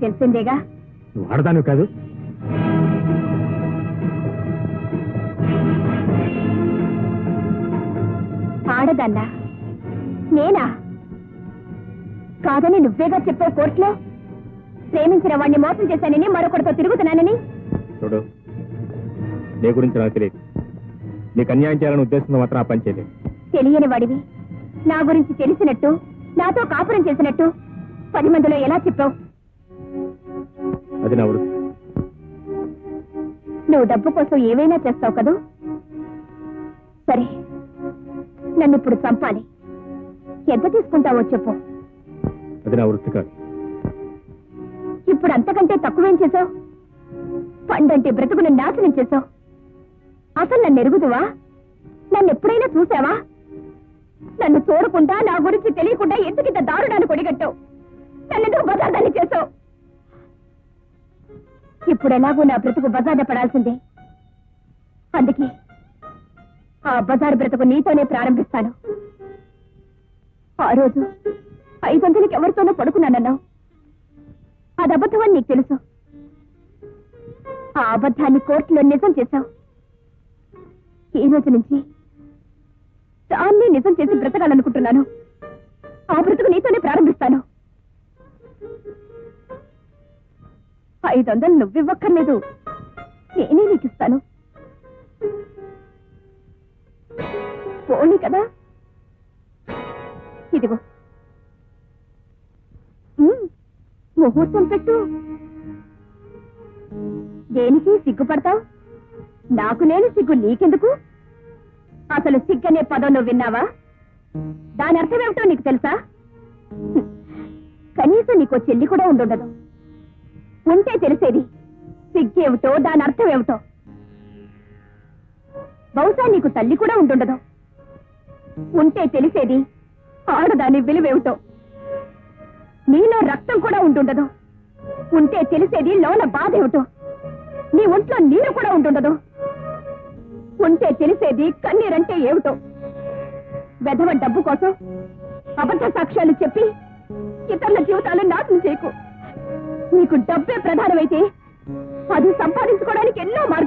తెలిసిందేగా? నువ్వు ఆడదాను కాదు. ఆడదన్నా? నేనా? కాదని నువ్వేగా చెప్పావు కోర్టులో? ప్రేమించిన వాడిని మోసం చేశానని మరొకరితో తిరుగుతున్నానని? చూడు నీ గురించి నాకు తెలియదు. నీకు అన్యాయం చేయాలని ఉద్దేశంతో మాత్రం ఆ పని చేయలేదు. తెలియని వాడివి. నా గురించి తెలిసినట్టు నాతో కాపురం చేసినట్టు పది మందిలో ఎలా చెప్పావు? అది నా వృత్తి నువ్వు డబ్బు కోసం ఏమైనా చేస్తావు కదూ? సరే నన్ను ఇప్పుడు చంపాలి. ఎంత తీసుకుంటావో చెప్పు. అది నా వృత్తి కాదు. ఇప్పుడు అంతకంటే తక్కువేం చేసావు పండంటే బ్రతుకును నాశనం చేసావు అసలు నన్ను ఎరుగుదువా? నన్ను ఎప్పుడైనా చూసావా? నన్ను చూడకుండా నా గురించి తెలియకుండా ఎందుకింత దారుణాన్ని కొడిగట్టావు? నన్నెందుకు బజార్దాన్ని చేసావు ఇప్పుడు ఎలాగో నా బ్రతుకు బజార్న పడాల్సిందే. అందుకే ఆ బజారు బ్రతుకు నీతోనే ప్రారంభిస్తాను. ఆ రోజు ఐదు వందలకి ఎవరితోనో పడుకున్నానన్నావు. అది అబద్ధమని నీకు తెలుసు. ఆ అబద్ధాన్ని కోర్టులో నిజం చేశావు. ఈ రోజు నుంచి దాన్ని నిజం చేసి బ్రతకాలనుకుంటున్నాను. ఆ బ్రతుకు నీతోనే ప్రారంభిస్తాను. ఐదు వందలు నువ్వివ్వక్కర్లేదు. నేనే నీకు ఇస్తాను పోనీ కదా. ఇదిగో. ముహూర్తం పెట్టు. దేనికి సిగ్గుపడతావు? నాకు నేను సిగ్గు నీకెందుకు? అసలు సిగ్గనే పదం నువ్వు విన్నావా? దాని అర్థం ఏమిటో నీకు తెలుసా? కనీసం నీకో చెల్లి కూడా ఉండుండదు. ఉంటే తెలిసేది. సిగ్గేమిటో దాని అర్థం ఏమిటో. బహుశా నీకు తల్లి కూడా ఉంటుండదు ఉంటే తెలిసేది ఆడదాని విలువేమిటో నీలో రక్తం కూడా ఉంటుండదు ఉంటే తెలిసేది లోన బాధ ఏమిటో. నీ ఒంట్లో నీరు కూడా ఉంటుండదు ఉంటే తెలిసేది కన్నీరంటే ఏమిటో. వెధవ డబ్బు కోసం అబద్ధ సాక్ష్యాలు చెప్పి ఇతరుల జీవితాలు నాశనం చేయకు. నీకు డబ్బే ప్రధానమైతే అది సంపాదించుకోవడానికి ఎన్నో మార్గాలు